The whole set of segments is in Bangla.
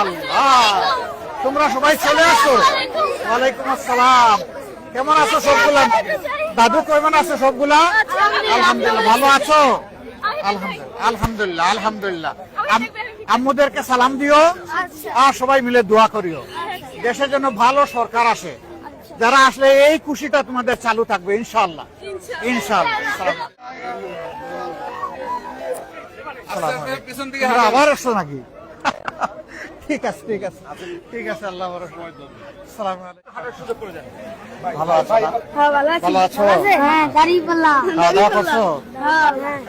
আল্লাহ। তোমরা সবাই চলে আসো। ওয়ালাইকুম আসসালাম। কেমন আছো সবগুলা? দাদু কেমন আছো সবগুলা? আলহামদুলিল্লাহ। ভালো আছো? আলহামদুলিল্লাহ। আলহামদুলিল্লাহ আলহামদুলিল্লাহ। আম্মুদেরকে সালাম দিও। আর সবাই মিলে দোয়া করিও। দেশের জন্য ভালো সরকার আসে। যারা আসলে এই খুশিটা তোমাদের চালু থাকবে দিকে তোমরা আবার আসছো নাকি? ঠিক আছে ঠিক আছে। ঠিক আছে আল্লাহ ভরসা। আসসালামু আলাইকুম। ভালো আছো হ্যাঁ ভালো আছি। ভালো আছো? হ্যাঁ খাওয়া দাওয়া করছ? হ্যাঁ হ্যাঁ।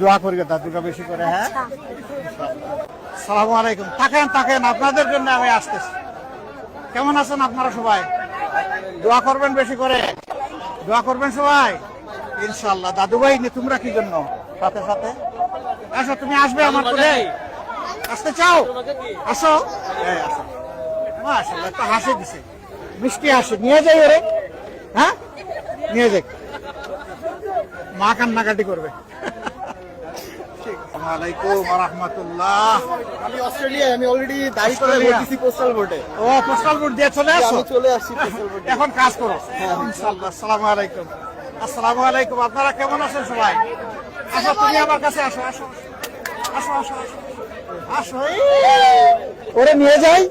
দোয়া করি দাদুকে বেশি করে হ্যাঁ? সালামু আলাইকুম। থাকেন থাকেন আপনাদের জন্য আমি আসতেছি। কেমন আছেন আপনারা সবাই? দোয়া করবেন বেশি করে। দোয়া করবেন সবাই? ইনশাল্লাহ দাদু ভাই তোমরা কি জন্য? সাথে সাথে। আসো তুমি আসবে আমার করে আসতে চাও? আসো। এই আসো। মাশাআল্লাহ একটা হাসি দিছে। মিষ্টি হাসি। নিয়ে যাই ওরে। হ্যাঁ? নিয়ে যাই। মা কান্নাকাটি করবে। ওয়ালাইকুম রাহমাতুল্লাহ। আমি অস্ট্রেলিয়ায় আমি অলরেডি দায়ী করে অস্ট্রেলিয়া। পোস্টাল ভোটে ও পোস্টাল ভোট দিয়ে চলে আসো? আমি চলে আসছি পোস্টাল ভোটে এখন কাজ করো। ইনশাআল্লাহ। আসসালামু আলাইকুম। আসসালামু আলাইকুম। আপনারা কেমন আছেন সবাই? আসো তুমি আমার কাছে আসো আসো আসো। আসো আসো আসো। ওরে নিয়ে যাই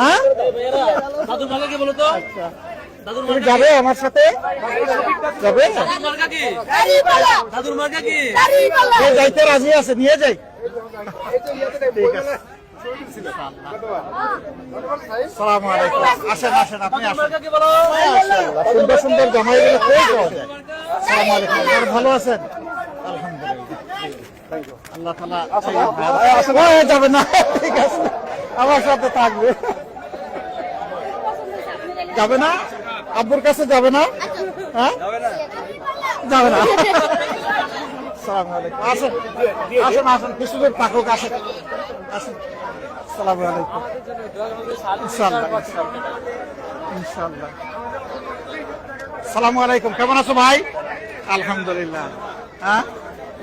হ্যাঁ? দাদুর মার্কা বলো তো? আচ্ছা। তুমি যাবে আমার সাথে? যাবে? মার্কা দাদুর মার্কা কি? যাইতে রাজি আছে নিয়ে যাই। ঠিক আছে। আসেন আসেন আপনি আসেন। মার্কা কি বলো? মাশাআল্লাহ, সুন্দর সুন্দর ভালো আছেন? আমার সাথে থাকবে যাবে না আব্বুর কাছে যাবে না হ্যাঁ যাবে না থাকুক সালামু আলাইকুম কেমন আছো ভাই আলহামদুলিল্লাহ হ্যাঁ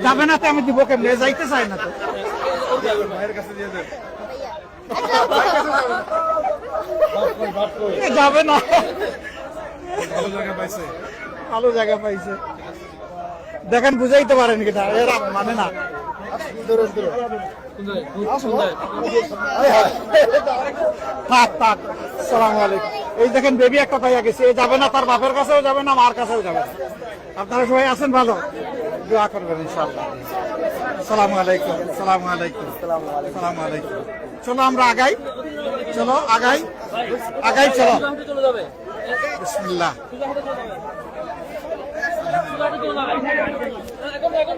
যাবে না তো, আমি দিব কেমনে? যাইতে চাই না তো। যাবে না। ভালো জায়গা পাইছে। দেখেন, বুঝাইতে পারেন কিনা এরা মানে না। থাক থাক, সালাম আলাইকুম। এই দেখেন বেবি একটা পাইয়া গেছে। এ যাবে না, তার বাপের কাছেও যাবে না, মার কাছেও যাবে আপনারা সবাই আছেন ভালো? দোয়া করবেন ইনশাআল্লাহ। সালাম আলাইকুম সালাম আলাইকুম সালাম আলাইকুম। চলো আমরা আগাই চলো আগাই আগাই চলো। চলে বিসমিল্লাহ এখন এখন।